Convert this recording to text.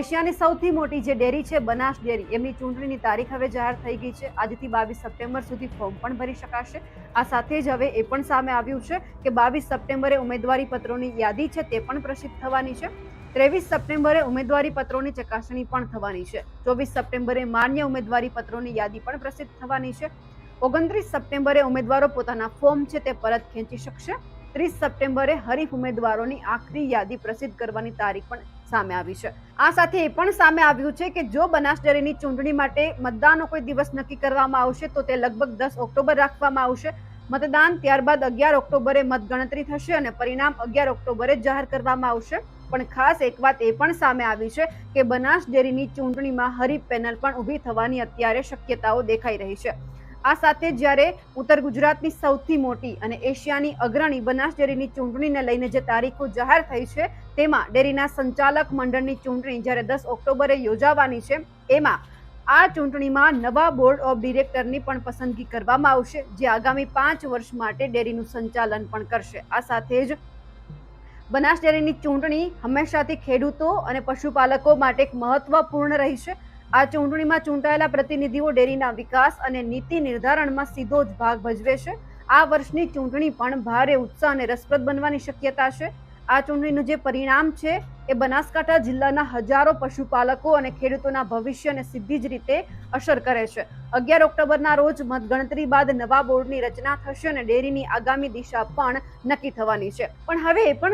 એશિયાની સૌથી મોટી જે ડેરી છે, બનાસ ડેરી, એમની ચૂંટણીની તારીખ હવે જાહેર થઈ ગઈ છે. આજથી બાવીસ સપ્ટેમ્બર સુધી ફોર્મ પણ ભરી શકાશે. આ સાથે જ હવે એ પણ સામે આવ્યું છે કે બાવીસ સપ્ટેમ્બરે ઉમેદવારી પત્રોની યાદી છે, તે પણ પ્રસિદ્ધ થવાની છે. ત્રેવીસ સપ્ટેમ્બરે ઉમેદવારી પત્રોની ચકાસણી પણ થવાની છે. ચોવીસ સપ્ટેમ્બરે માન્ય ઉમેદવારી પત્રોની યાદી પણ પ્રસિદ્ધ થવાની છે. ઓગણત્રીસ સપ્ટેમ્બરે ઉમેદવારો પોતાના ફોર્મ છે, તે પરત ખેંચી શકશે. ત્રીસ સપ્ટેમ્બરે હરીફ ઉમેદવારોની આખરી યાદી પ્રસિદ્ધ કરવાની તારીખ પણ સામે આવી છે. આ સાથે એ પણ સામે આવ્યું છે કે જો બનાસ ડેરીની ચૂંટણી માટે મતદાનનો કોઈ દિવસ નક્કી કરવામાં આવશે, તો તે લગભગ દસ ઓક્ટોબર રાખવામાં આવશે. મતદાન ત્યારબાદ અગિયાર ઓક્ટોબરે મતગણતરી થશે અને પરિણામ અગિયાર ઓક્ટોબરે જાહેર કરવામાં આવશે. પણ ખાસ એક વાત એ પણ સામે આવી છે કે બનાસ ડેરીની ચૂંટણીમાં હરીફ પેનલ પણ ઊભી થવાની અત્યારે શક્યતાઓ દેખાઈ રહી છે. આ સાથે જ્યારે ઉત્તર ગુજરાતની સૌથી મોટી અને એશિયાની અગ્રણી બનાસ ડેરીની ચૂંટણીને લઈને જે તારીખો જાહેર થઈ છે, તેમાં ડેરીના સંચાલક મંડળની ચૂંટણી જ્યારે દસ ઓક્ટોબરે યોજાવાની છે, એમાં આ ચૂંટણીમાં નવા બોર્ડ ઓફ ડિરેક્ટરની પણ પસંદગી કરવામાં આવશે, જે આગામી પાંચ વર્ષ માટે ડેરીનું સંચાલન પણ કરશે. આ સાથે જ બનાસ ડેરીની ચૂંટણી હંમેશાથી ખેડૂતો અને પશુપાલકો માટે એક મહત્વપૂર્ણ રહી છે. આ ચૂંટણીમાં ચૂંટાયેલા પ્રતિનિધિઓ ડેરીના વિકાસ અને નીતિ નિર્ધારણમાં સીધો જ ભાગ ભજવે છે. આ વર્ષની ચૂંટણી પણ ભારે ઉત્સાહ અને રસપ્રદ બનવાની શક્યતા છે. આ ચૂંટણીનું જે પરિણામ છે એ બનાસકાંઠા જિલ્લાના હજારો પશુપાલકો અને ખેડૂતોના ભવિષ્યને સીધી જ રીતે અસર કરે છે. અગિયાર ઓક્ટોબરના રોજ મતગણતરી બાદ નવા બોર્ડની રચના થશે અને ડેરીની આગામી દિશા પણ નક્કી થવાની છે. પણ હવે એ પણ